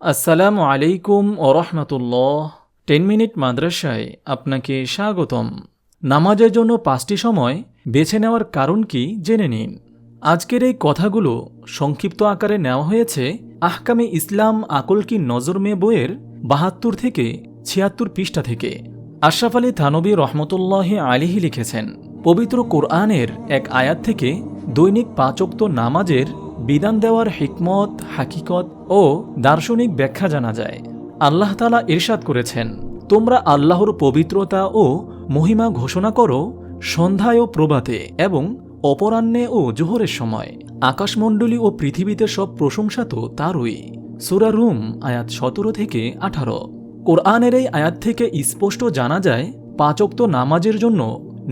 আসসালামু আলাইকুম ওরহমতুল্লাহ টেন মিনিট মাদ্রাসায় আপনাকে স্বাগতম। নামাজের জন্য পাঁচটি সময় বেছে নেওয়ার কারণ কি জেনে নিন। আজকের এই কথাগুলো সংক্ষিপ্ত আকারে নেওয়া হয়েছে আহকামে ইসলাম আকল কি নজর মে বইয়ের বাহাত্তর থেকে ছিয়াত্তর পৃষ্ঠা থেকে। আশরাফ আলী থানবী রহমতুল্লাহ আলিহি লিখেছেন, পবিত্র কোরআনের এক আয়াত থেকে দৈনিক পাঁচক্ত নামাজের বিধান দেওয়ার হিকমত, হাকিকত ও দার্শনিক ব্যাখ্যা জানা যায়। আল্লাহ তালা ইরশাদ করেছেন, তোমরা আল্লাহর পবিত্রতা ও মহিমা ঘোষণা করো সন্ধ্যায় ও প্রভাতে এবং অপরাহ্নে ও জোহরের সময়। আকাশমণ্ডলী ও পৃথিবীতে সব প্রশংসা তো তারই। সুরা রুম, আয়াত সতেরো থেকে আঠারো। কোরআনের এই আয়াত থেকে স্পষ্ট জানা যায় পাঁচক্ত নামাজের জন্য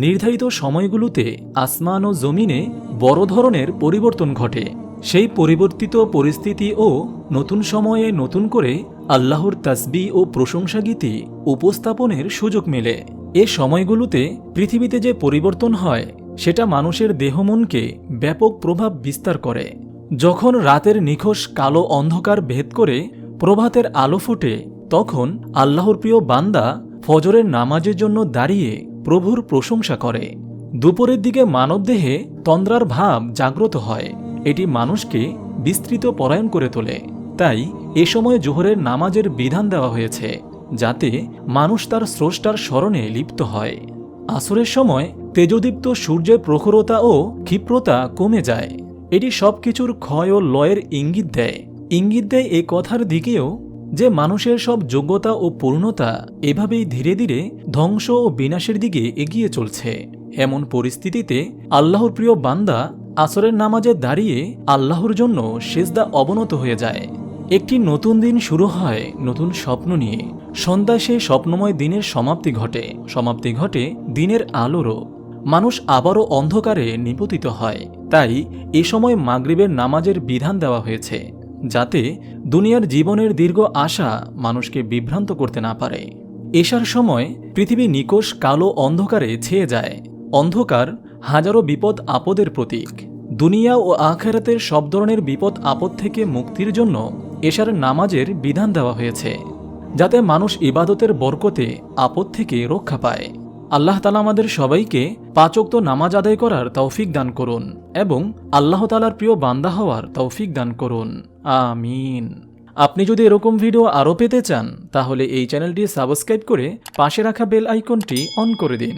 নির্ধারিত সময়গুলোতে আসমান ও জমিনে বড় ধরনের পরিবর্তন ঘটে। সেই পরিবর্তিত পরিস্থিতি ও নতুন সময়ে নতুন করে আল্লাহর তাসবি ও প্রশংসাগীতি উপস্থাপনের সুযোগ মেলে। এ সময়গুলোতে পৃথিবীতে যে পরিবর্তন হয়, সেটা মানুষের দেহমনকে ব্যাপক প্রভাব বিস্তার করে। যখন রাতের নিখোশ কালো অন্ধকার ভেদ করে প্রভাতের আলো ফোটে, তখন আল্লাহর প্রিয় বান্দা ফজরের নামাজের জন্য দাঁড়িয়ে প্রভুর প্রশংসা করে। দুপুরের দিকে মানবদেহে তন্দ্রার ভাব জাগ্রত হয়। এটি মানুষকে বিস্তৃত পরায়ণ করে তোলে। তাই এ সময় জোহরের নামাজের বিধান দেওয়া হয়েছে, যাতে মানুষ তার স্রষ্টার স্মরণে লিপ্ত হয়। আসরের সময় তেজদীপ্ত সূর্যের প্রখরতা ও ক্ষিপ্রতা কমে যায়। এটি সবকিছুর ক্ষয় ও লয়ের ইঙ্গিত দেয়। ইঙ্গিত দেয় এ কথার দিকেও যে মানুষের সব যোগ্যতা ও পূর্ণতা এভাবেই ধীরে ধীরে ধ্বংস ও বিনাশের দিকে এগিয়ে চলছে। এমন পরিস্থিতিতে আল্লাহর প্রিয় বান্দা আসরের নামাজে দাঁড়িয়ে আল্লাহর জন্য সেজদা অবনত হয়ে যায়। একটি নতুন দিন শুরু হয় নতুন স্বপ্ন নিয়ে। সন্ধ্যায় সেই স্বপ্নময় দিনের সমাপ্তি ঘটে। সমাপ্তি ঘটে দিনের আলোরও। মানুষ আবারও অন্ধকারে নিপতিত হয়। তাই এ সময় মাগরিবের নামাজের বিধান দেওয়া হয়েছে, যাতে দুনিয়ার জীবনের দীর্ঘ আশা মানুষকে বিভ্রান্ত করতে না পারে। এশার সময় পৃথিবী নিকোষ কালো অন্ধকারে ছেয়ে যায়। অন্ধকার হাজারো বিপদ আপদের প্রতীক। দুনিয়া ও আখেরাতের সব ধরনের বিপদ আপদ থেকে মুক্তির জন্য এশার নামাজের বিধান দেওয়া হয়েছে, যাতে মানুষ ইবাদতের বরকতে আপদ থেকে রক্ষা পায়। আল্লাহ তালা আমাদের সবাইকে পাচক্ত নামাজ আদায় করার তৌফিক দান করুন এবং আল্লাহ তালার প্রিয় বান্দা হওয়ার তৌফিক দান করুন। আমিন। আপনি যদি এরকম ভিডিও আরও পেতে চান, তাহলে এই চ্যানেলটি সাবস্ক্রাইব করে পাশে রাখা বেল আইকনটি অন করে দিন।